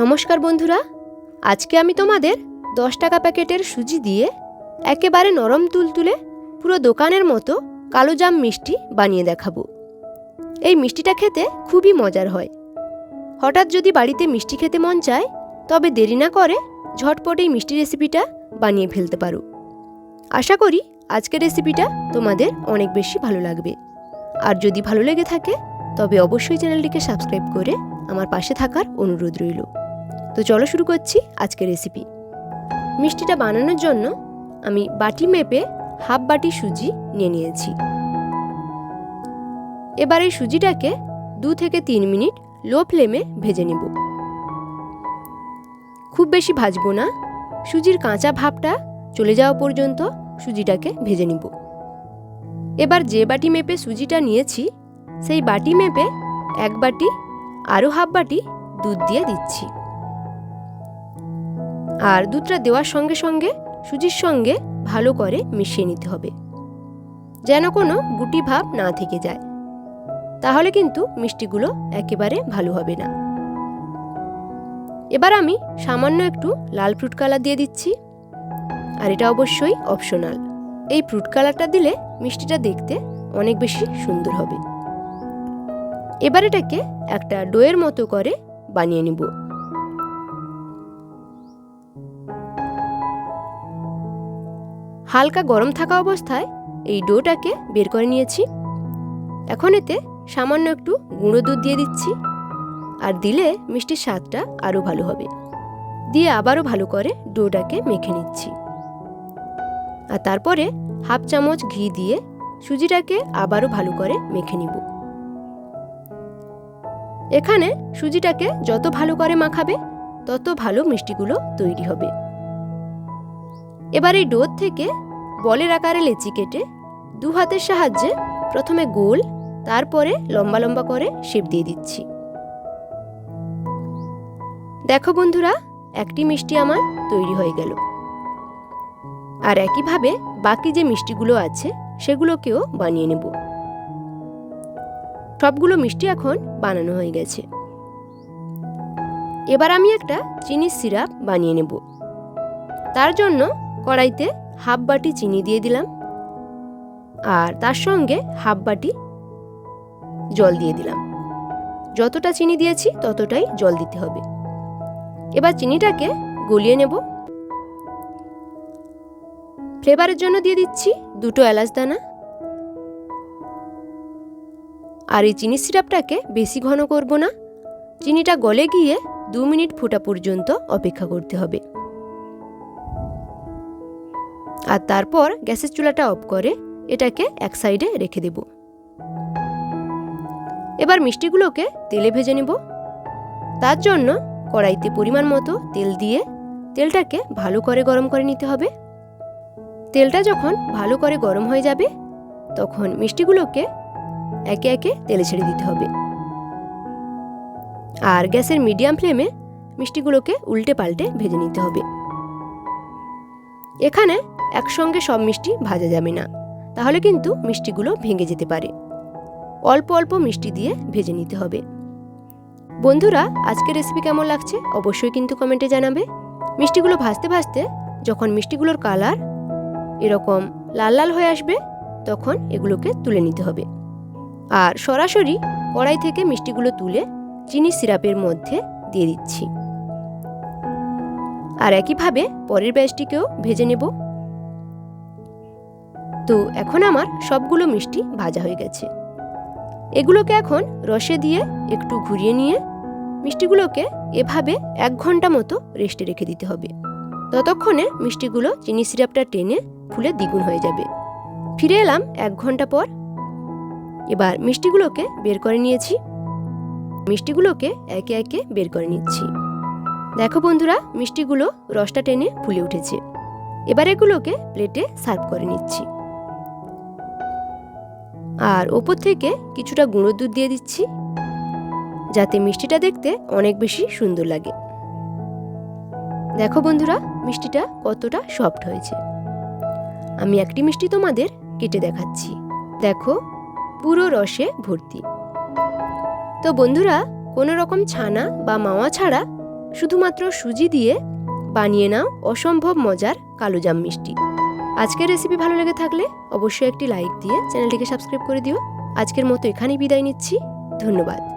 নমস্কার বন্ধুরা, আজকে আমি তোমাদের দশ টাকা প্যাকেটের সুজি দিয়ে একেবারে নরম তুলতুলে পুরো দোকানের মতো কালো জাম মিষ্টি বানিয়ে দেখাবো। এই মিষ্টিটা খেতে খুবই মজার হয়। হঠাৎ যদি বাড়িতে মিষ্টি খেতে মন চায়, তবে দেরি না করে ঝটপট এই মিষ্টি রেসিপিটা বানিয়ে ফেলতে পারো। আশা করি আজকের রেসিপিটা তোমাদের অনেক বেশি ভালো লাগবে। আর যদি ভালো লেগে থাকে, তবে অবশ্যই চ্যানেলটিকে সাবস্ক্রাইব করে আমার পাশে থাকার অনুরোধ রইল। তো চলো শুরু করছি আজকের রেসিপি মিষ্টিটা বানানোর জন্য আমি বাটি মেপে হাফ বাটি সুজি নিয়ে নিয়েছি। এবার এই সুজিটাকে দু থেকে তিন মিনিট লো ফ্লেমে ভেজে নেব। খুব বেশি ভাজবো না, সুজির কাঁচা ভাবটা চলে যাওয়া পর্যন্ত সুজিটাকে ভেজে নিব। এবার যে বাটি মেপে সুজিটা নিয়েছি, সেই বাটি মেপে এক বাটি, আরও হাফ বাটি দুধ দিয়ে দিচ্ছি। আর দুধটা দেওয়ার সঙ্গে সঙ্গে সুজির সঙ্গে ভালো করে মিশিয়ে নিতে হবে। যেন কোনো গুটি ভাব না থেকে যায়। তাহলে কিন্তু মিষ্টিগুলো একেবারে ভালো হবে না। এবার আমি সামান্য একটু লাল ফ্রুট কালার দিয়ে দিচ্ছি। আর এটা অবশ্যই অপশনাল। এই ফ্রুট কালারটা দিলে মিষ্টিটা দেখতে অনেক বেশি সুন্দর হবে। এবার এটাকে একটা ডোয়ের মতো করে বানিয়ে নিব। হালকা গরম থাকা অবস্থায় এই ডোটাকে বের করে নিয়েছি। এখন এতে সামান্য একটু গুঁড়ো দুধ দিয়ে দিচ্ছি আর দিলে মিষ্টির স্বাদটা আরও ভালো হবে। দিয়ে আবারও ভালো করে ডোটাকে মেখে নিচ্ছি। আর তারপরে হাফ চামচ ঘি দিয়ে সুজিটাকে আবারও ভালো করে মেখে নিব। এখানে সুজিটাকে যত ভালো করে মাখাবে, তত ভালো মিষ্টিগুলো তৈরি হবে। এবার এই ডোর থেকে বলের আকারে লেচি কেটে দু হাতের সাহায্যে প্রথমে গোল, তারপরে লম্বা লম্বা করে শেপ দিয়ে দিচ্ছি। দেখো বন্ধুরা, একটি মিষ্টি আমার তৈরি হয়ে গেল। আর একইভাবে বাকি যে মিষ্টিগুলো আছে, সেগুলোকেও বানিয়ে নেব। সবগুলো মিষ্টি এখন বানানো হয়ে গেছে। এবার আমি একটা চিনির সিরাপ বানিয়ে নেব। তার জন্য কড়াইতে হাফ বাটি চিনি দিয়ে দিলাম। আর তার সঙ্গে হাফ বাটি জল দিয়ে দিলাম। যতটা চিনি দিয়েছি, ততটাই জল দিতে হবে। এবার চিনিটাকে গলিয়ে নেব। ফ্লেভারের জন্য দিয়ে দিচ্ছি দুটো এলাচ দানা। আর এই চিনি সিরাপটাকে বেশি ঘন করব না। চিনিটা গলে গিয়ে দু মিনিট ফোটা পর্যন্ত অপেক্ষা করতে হবে। আর তারপর গ্যাসের চুলাটা অফ করে এটাকে এক সাইডে রেখে দেব। এবার মিষ্টিগুলোকে তেলে ভেজে নেব। তার জন্য কড়াইতে পরিমাণ মতো তেল দিয়ে তেলটাকে ভালো করে গরম করে নিতে হবে। তেলটা যখন ভালো করে গরম হয়ে যাবে, তখন মিষ্টিগুলোকে একে একে তেলে ছেড়ে দিতে হবে। আর গ্যাসের মিডিয়াম ফ্লেমে মিষ্টিগুলোকে উল্টে পাল্টে ভেজে নিতে হবে। এখানে একসঙ্গে সব মিষ্টি ভাজা যাবে না। তাহলে কিন্তু মিষ্টিগুলো ভেঙে যেতে পারে। অল্প অল্প মিষ্টি দিয়ে ভেজে নিতে হবে। বন্ধুরা, আজকের রেসিপি কেমন লাগছে অবশ্যই কিন্তু কমেন্টে জানাবে। মিষ্টিগুলো ভাজতে ভাজতে যখন মিষ্টিগুলোর কালার এরকম লাল লাল হয়ে আসবে, তখন এগুলোকে তুলে নিতে হবে। আর সরাসরি কড়াই থেকে মিষ্টিগুলো তুলে চিনি সিরাপের মধ্যে দিয়ে দিচ্ছি। আর একইভাবে পরের ব্যাচটিকেও ভেজে নেব। তো এখন আমার সবগুলো মিষ্টি ভাজা হয়ে গেছে। এগুলোকে এখন রসে দিয়ে একটু ঘুরিয়ে নিয়ে মিষ্টিগুলোকে এভাবে এক ঘণ্টা মতো রেস্টে রেখে দিতে হবে। ততক্ষণে মিষ্টিগুলো চিনি সিরাপটা টেনে ফুলে দ্বিগুণ হয়ে যাবে। ফিরে এলাম এক ঘণ্টা পর। এবার মিষ্টিগুলোকে বের করে নিয়েছি। মিষ্টিগুলোকে একে একে বের করে নিচ্ছি। দেখো বন্ধুরা, মিষ্টিগুলো রসটা টেনে ফুলে উঠেছে। এবার এগুলোকে প্লেটে সার্ভ করে নিচ্ছি। আর ওপর থেকে কিছুটা গুঁড়ো দুধ দিয়ে দিচ্ছি, যাতে মিষ্টিটা দেখতে অনেক বেশি সুন্দর লাগে। দেখো বন্ধুরা, মিষ্টিটা কতটা সফট হয়েছে। আমি একটি মিষ্টি তোমাদের কেটে দেখাচ্ছি। দেখো, পুরো রসে ভর্তি। তো বন্ধুরা, কোনো রকম ছানা বা মাওয়া ছাড়া শুধুমাত্র সুজি দিয়ে বানিয়ে নাও অসম্ভব মজার কালোজাম মিষ্টি। আজকের রেসিপি ভালো লেগে থাকলে অবশ্যই একটি লাইক দিয়ে চ্যানেলটিকে সাবস্ক্রাইব করে দিও। আজকের মতো এখানেই বিদায় নিচ্ছি। ধন্যবাদ।